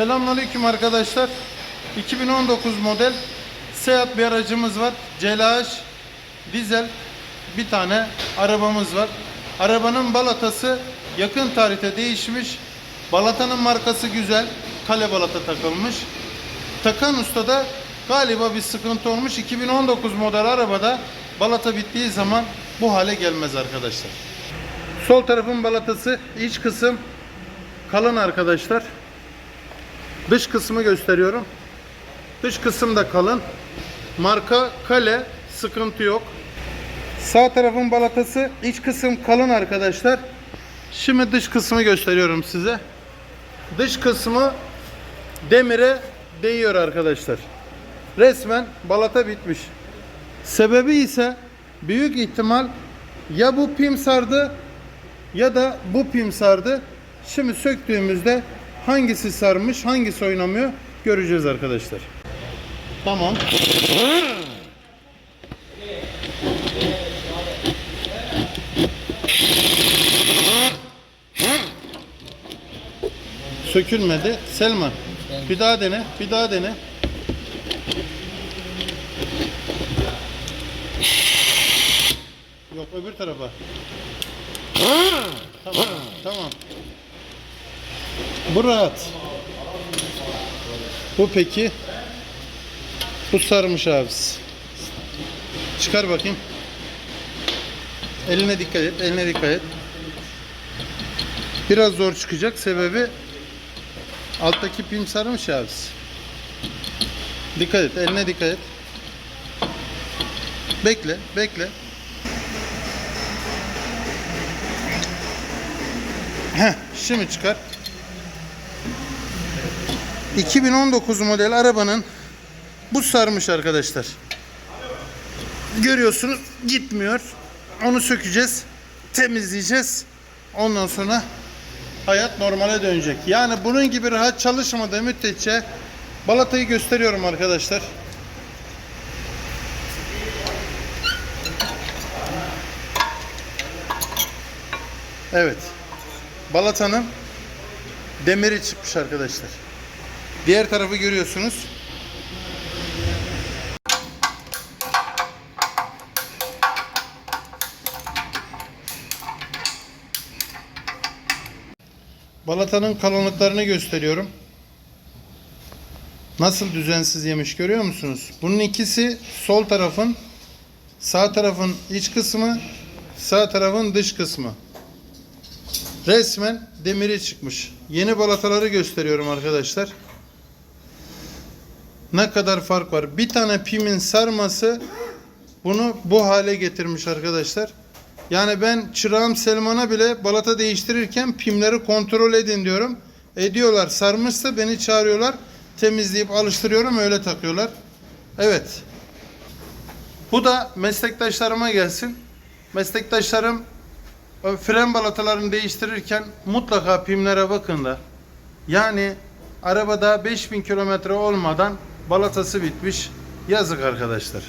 Selamünaleyküm arkadaşlar. 2019 model Seat bir aracımız var. CLH dizel bir tane arabamız var. Arabanın balatası yakın tarihte değişmiş. Balatanın markası güzel. Kale balata takılmış. Takan ustada galiba bir sıkıntı olmuş. 2019 model arabada balata bittiği zaman bu hale gelmez arkadaşlar. Sol tarafın balatası iç kısım kalın arkadaşlar. Dış kısmı gösteriyorum. Dış kısım da kalın. Marka kale sıkıntı yok. Sağ tarafın balatası iç kısım kalın arkadaşlar. Şimdi dış kısmı gösteriyorum size. Dış kısmı demire değiyor arkadaşlar. Resmen balata bitmiş. Sebebi ise büyük ihtimal ya bu pim sardı ya da bu pim sardı. Şimdi söktüğümüzde hangisi sarmış, hangisi oynamıyor göreceğiz arkadaşlar. Tamam. Sökülmedi. Selman. Bir daha dene. Bir daha dene. Yok öbür tarafa. Tamam. Tamam. Bu rahat. Bu peki. Bu sarmış abisi. Çıkar bakayım. Eline dikkat et. Eline dikkat et. Biraz zor çıkacak. Sebebi alttaki pim sarmış abisi. Dikkat et. Eline dikkat et. Bekle. Bekle. Heh, şimdi çıkar. 2019 model arabanın bu sarmış arkadaşlar. Görüyorsunuz gitmiyor. Onu sökeceğiz. Temizleyeceğiz. Ondan sonra hayat normale dönecek. Yani bunun gibi rahat çalışmadığı müddetçe balatayı gösteriyorum arkadaşlar. Evet. Balatanın demiri çıkmış arkadaşlar. Diğer tarafı görüyorsunuz. Balatanın kalınlıklarını gösteriyorum. Nasıl düzensiz yemiş görüyor musunuz? Bunun ikisi sol tarafın sağ tarafın iç kısmı, sağ tarafın dış kısmı. Resmen demiri çıkmış. Yeni balataları gösteriyorum arkadaşlar. Ne kadar fark var. Bir tane pimin sarması bunu bu hale getirmiş arkadaşlar. Yani ben çırağım Selman'a bile balata değiştirirken pimleri kontrol edin diyorum. Ediyorlar. Sarmışsa beni çağırıyorlar. Temizleyip alıştırıyorum öyle takıyorlar. Evet. Bu da meslektaşlarıma gelsin. Meslektaşlarım o fren balatalarını değiştirirken mutlaka pimlere bakın da. Yani arabada 5000 kilometre olmadan balatası bitmiş. Yazık arkadaşlar.